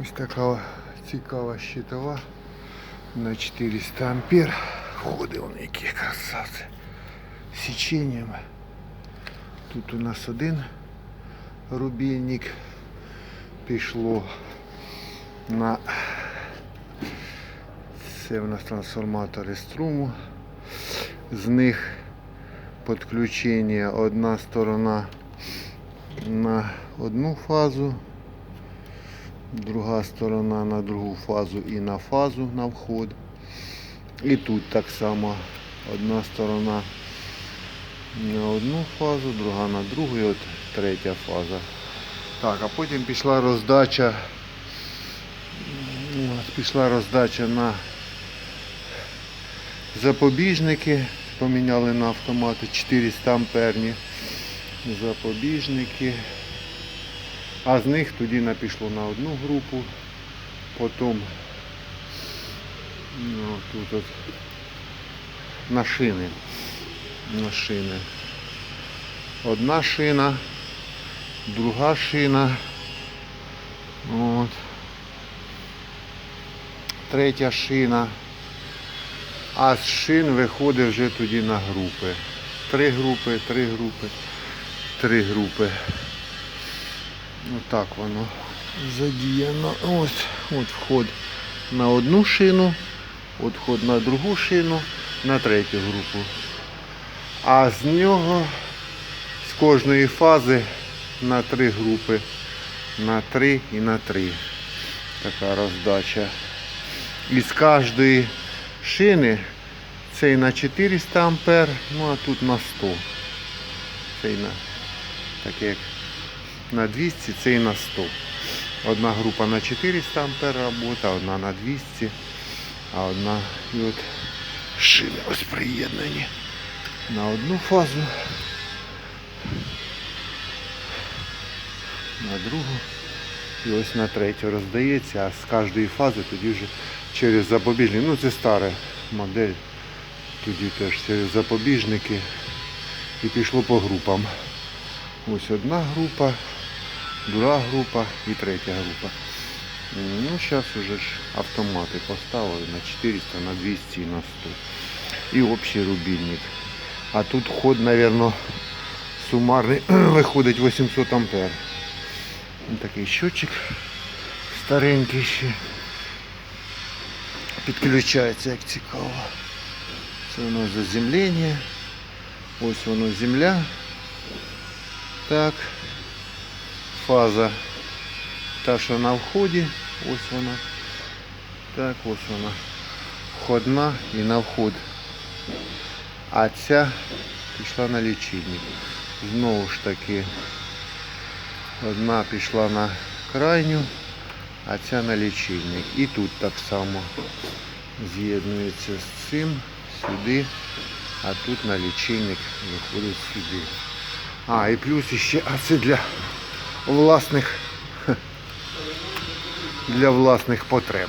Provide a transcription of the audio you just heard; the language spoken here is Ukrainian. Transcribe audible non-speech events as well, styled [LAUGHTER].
Ось така цікава щитова на 400 ампер. Входи вони які красавці. Січенням. Тут у нас один рубільник пішло на це у нас трансформатори струму. З них підключення одна сторона на одну фазу, друга сторона на другу фазу і на фазу на вход. І тут так само одна сторона на одну фазу, друга на другу і от третя фаза. Так, а потім пішла роздача. пішла роздача на запобіжники. Поміняли на автомати 400 амперні запобіжники. А з них тоді на- пішло на одну групу, потім ну, тут от на шини. На шини. Одна шина, друга шина. От. Третя шина. А з шин виходить вже тоді на групи. Три групи, три групи, три групи. Отак воно задіяно. Ось, от вход на одну шину, от вход на другу шину, на третю групу. А з нього з кожної фази на три групи. На три і на три. Така роздача. І з кожної шини цей на 400 ампер, ну а тут на 100. Цей на так як на 200, цей на 100. Одна група на 400 ампер робота, одна на 200, а одна і от шини ось приєднані на одну фазу, на другу і ось на третю роздається, а з кожної фази тоді вже через запобіжник. Ну це стара модель. Тоді теж через запобіжники і пішло по групам. Ось одна група, друга група і третя група. Ну, зараз вже ж автомати поставили на 400, на 200 і на 100. І общий рубільник. А тут ход, мабуть, сумарний виходить 800 ампер. Ось такий щотчик старенький ще. Підключається, як цікаво. Це у нас заземлення. Ось воно земля. Так. Фаза та, що на вході. Ось вона. Так, ось вона. Входна і на вход. А ця пішла на лічильник. Знову ж таки, одна пішла на крайню, а ця на лічильник. І тут так само з'єднується з цим сюди, а тут на лічильник виходить сюди. А, і плюс ще, а це для власних [LAUGHS] для власних потреб.